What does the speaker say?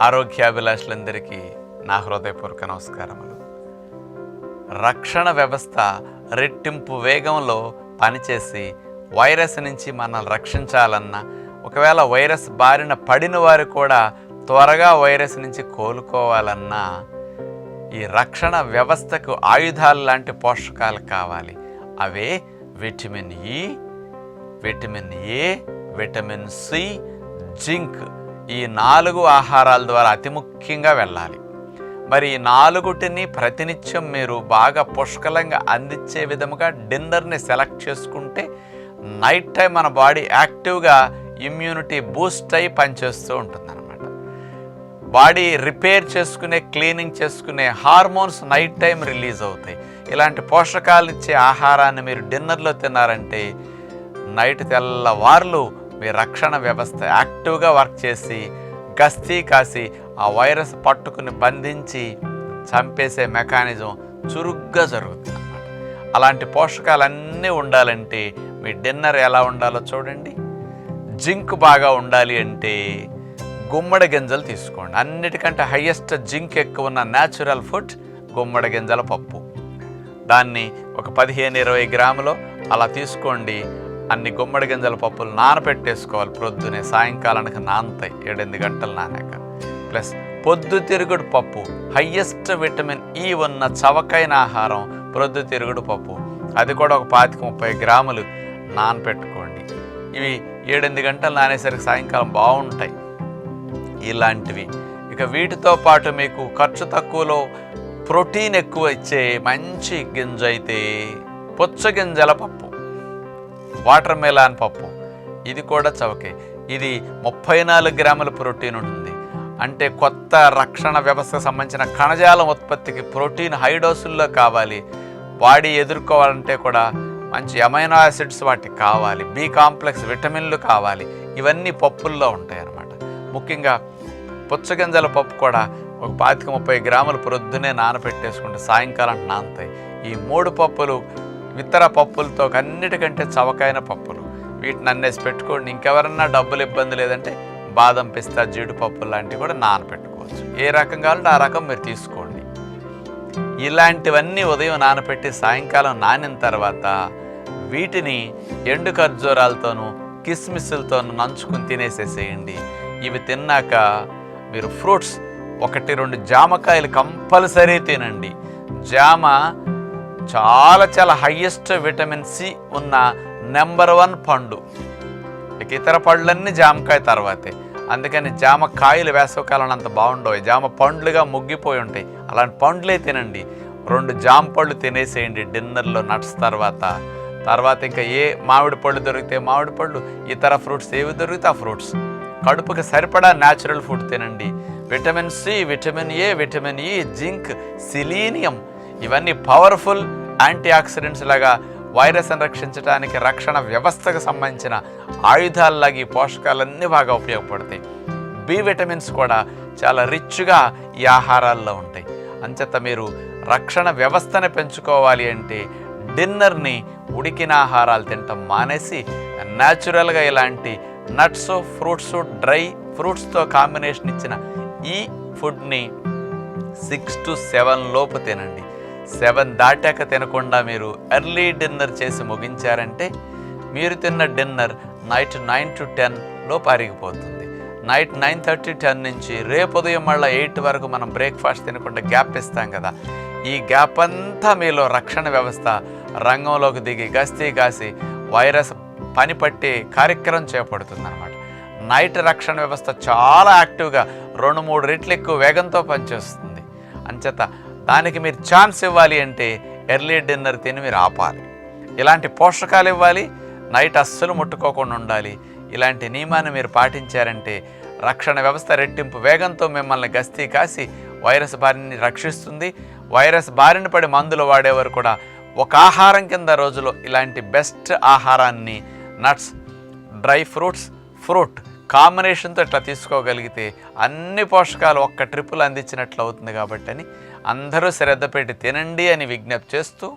ఆరోగ్యాభిలాషులందరికీ నా హృదయపూర్వక నమస్కారములు. రక్షణ వ్యవస్థ రెట్టింపు వేగంలో పనిచేసి వైరస్ నుంచి మనల్ని రక్షించాలన్నా ఒకవేళ వైరస్ బారిన పడిన వారు కూడా త్వరగా వైరస్ నుంచి కోలుకోవాలన్నా ఈ రక్షణ వ్యవస్థకు ఆయుధాలు లాంటి పోషకాలు కావాలి. అవే vitamin E vitamin A vitamin C zinc ఈ నాలుగు ఆహారాల ద్వారా అతి ముఖ్యంగా వెళ్ళాలి. మరి ఈ నాలుగుటిని ప్రతినిత్యం మీరు బాగా పుష్కలంగా అందించే విధముగా డిన్నర్ని సెలెక్ట్ చేసుకుంటే నైట్ టైం మన బాడీ యాక్టివ్గా ఇమ్యూనిటీ బూస్ట్ అయి పనిచేస్తూ ఉంటుందన్నమాట. బాడీ రిపేర్ చేసుకునే క్లీనింగ్ చేసుకునే హార్మోన్స్ నైట్ టైం రిలీజ్ అవుతాయి. ఇలాంటి పోషకాలు ఇచ్చే ఆహారాన్ని మీరు డిన్నర్లో తిన్నారంటే నైట్ తెల్లవార్లు మీ రక్షణ వ్యవస్థ యాక్టివ్గా వర్క్ చేసి గస్తీ కాసి ఆ వైరస్ పట్టుకుని బంధించి చంపేసే మెకానిజం చురుగ్గా జరుగుతుంది అన్నమాట. అలాంటి పోషకాలన్నీ ఉండాలంటే మీ డిన్నర్ ఎలా ఉండాలో చూడండి. జింక్ బాగా ఉండాలి అంటే గుమ్మడి గింజలు తీసుకోండి. అన్నిటికంటే హయ్యెస్ట్ జింక్ ఎక్కువ ఉన్న న్యాచురల్ ఫుడ్ గుమ్మడి గింజల పప్పు. దాన్ని ఒక పదిహేను ఇరవై గ్రాములు అలా తీసుకోండి. అన్ని గుమ్మడి గింజల పప్పులు నానబెట్టేసుకోవాలి ప్రొద్దునే సాయంకాలానికి నానతాయి. ఏడెనిమిది గంటలు నానాక. ప్లస్ పొద్దుతిరుగుడు పప్పు హయ్యెస్ట్ విటమిన్ ఈ ఉన్న చవకైన ఆహారం ప్రొద్దు తిరుగుడు పప్పు. అది కూడా ఒక పాతిక ముప్పై గ్రాములు నానపెట్టుకోండి. ఇవి ఏడెనిమిది గంటలు నానేసరికి సాయంకాలం బాగుంటాయి. ఇలాంటివి. ఇక వీటితో పాటు మీకు ఖర్చు తక్కువలో ప్రోటీన్ ఎక్కువ ఇచ్చే మంచి గింజ అయితే పుచ్చగింజల పప్పు. వాటర్ మెలాన్ పప్పు. ఇది కూడా చవకే. ఇది ముప్పై నాలుగు గ్రాముల ప్రోటీన్ ఉంటుంది. అంటే కొత్త రక్షణ వ్యవస్థకు సంబంధించిన కణజాలం ఉత్పత్తికి ప్రోటీన్ హై డోసుల్లో కావాలి. బాడీ ఎదుర్కోవాలంటే కూడా మంచి అమైనో యాసిడ్స్ వాటికి కావాలి. బి కాంప్లెక్స్ విటమిన్లు కావాలి. ఇవన్నీ పప్పుల్లో ఉంటాయి అన్నమాట. ముఖ్యంగా పుచ్చగింజల పప్పు కూడా ఒక పాతిక ముప్పై గ్రాములు ప్రొద్దునే నానపెట్టేసుకుంటే సాయంకాలం నానతాయి. ఈ మూడు పప్పులు ఇతర పప్పులతో అన్నిటికంటే చవకైన పప్పులు. వీటిని అన్నేసి పెట్టుకోండి. ఇంకెవరన్నా డబ్బులు ఇబ్బంది లేదంటే బాదం పిస్తా జీడిపప్పు లాంటివి కూడా నానపెట్టుకోవచ్చు. ఏ రకం కావాలంటే ఆ రకం మీరు తీసుకోండి. ఇలాంటివన్నీ ఉదయం నానబెట్టి సాయంకాలం నానిన తర్వాత వీటిని ఎండు ఖర్జూరాలతోనూ కిస్మిస్లతోనూ నంచుకుని తినేసేసేయండి. ఇవి తిన్నాక మీరు ఫ్రూట్స్ ఒకటి రెండు జామకాయలు కంపల్సరీ తినండి. జామ చాలా చాలా హయ్యెస్ట్ విటమిన్ సి ఉన్న నెంబర్ వన్ పండు. ఇక ఇతర పళ్ళన్నీ జామకాయ తర్వాతే. అందుకని జామకాయలు వేసవకాలం అంత బాగుండవు. జామ పండ్లుగా ముగ్గిపోయి ఉంటాయి. అలాంటి పండ్లే తినండి. రెండు జామ పళ్ళు తినేసేయండి డిన్నర్లో నట్స్ తర్వాత. తర్వాత ఇంకా ఏ మామిడి పళ్ళు దొరికితే మామిడి పళ్ళు ఇతర ఫ్రూట్స్ ఏవి దొరికితే ఆ ఫ్రూట్స్. కడుపుకి సరిపడా న్యాచురల్ ఫుడ్ తినండి. Vitamin C vitamin A vitamin E zinc selenium ఇవన్నీ పవర్ఫుల్ యాంటీ ఆక్సిడెంట్స్ లాగా వైరస్ను రక్షించడానికి రక్షణ వ్యవస్థకు సంబంధించిన ఆయుధాలలాగా ఈ పోషకాలన్నీ బాగా ఉపయోగపడతాయి. బి విటమిన్స్ కూడా చాలా రిచ్గా ఈ ఆహారాల్లో ఉంటాయి. అంచేత మీరు రక్షణ వ్యవస్థను పెంచుకోవాలి అంటే డిన్నర్ని ఉడికిన ఆహారాలు తినటం మానేసి న్యాచురల్గా ఇలాంటి నట్స్ ఫ్రూట్స్ డ్రై ఫ్రూట్స్తో కాంబినేషన్ ఇచ్చిన ఈ ఫుడ్ని సిక్స్ టు సెవెన్ లోపు తినండి. సెవెన్ దాటాక తినకుండా మీరు ఎర్లీ డిన్నర్ చేసి ముగించారంటే మీరు తిన్న డిన్నర్ నైట్ నైన్ టు టెన్లో పారిగిపోతుంది నైట్ నైన్ థర్టీ టెన్ నుంచి రేపు ఉదయం మళ్ళీ ఎయిట్ వరకు మనం బ్రేక్ఫాస్ట్ తినకుండా గ్యాప్ ఇస్తాం కదా. ఈ గ్యాప్ అంతా మీలో రక్షణ వ్యవస్థ రంగంలోకి దిగి గస్తీ కాసి వైరస్ పని పట్టి కార్యక్రమం చేపడుతుంది అనమాట నైట్ రక్షణ వ్యవస్థ చాలా యాక్టివ్గా రెండు మూడు రెట్లు ఎక్కువ వేగంతో పనిచేస్తుంది. అంచేత దానికి మీరు ఛాన్స్ ఇవ్వాలి అంటే ఎర్లీ డిన్నర్ తిని మీరు ఆపాలి. ఇలాంటి పోషకాలు ఇవ్వాలి నైట్ అస్సలు ముట్టుకోకుండా ఉండాలి. ఇలాంటి నియమాన్ని మీరు పాటించారంటే రక్షణ వ్యవస్థ రెట్టింపు వేగంతో మిమ్మల్ని గస్తీ కాసి వైరస్ బారిని రక్షిస్తుంది. వైరస్ బారిన పడి మందులు వాడేవారు కూడా ఒక ఆహారం కింద రోజులో ఇలాంటి బెస్ట్ ఆహారాన్ని నట్స్ డ్రై ఫ్రూట్స్ ఫ్రూట్ కాంబినేషన్తో ఇట్లా తీసుకోగలిగితే అన్ని పోషకాలు ఒక్క ట్రిప్పులు అందించినట్లు అవుతుంది కాబట్టి అని అందరూ శ్రద్ధ పెట్టి తినండి అని విజ్ఞప్తి చేస్తూ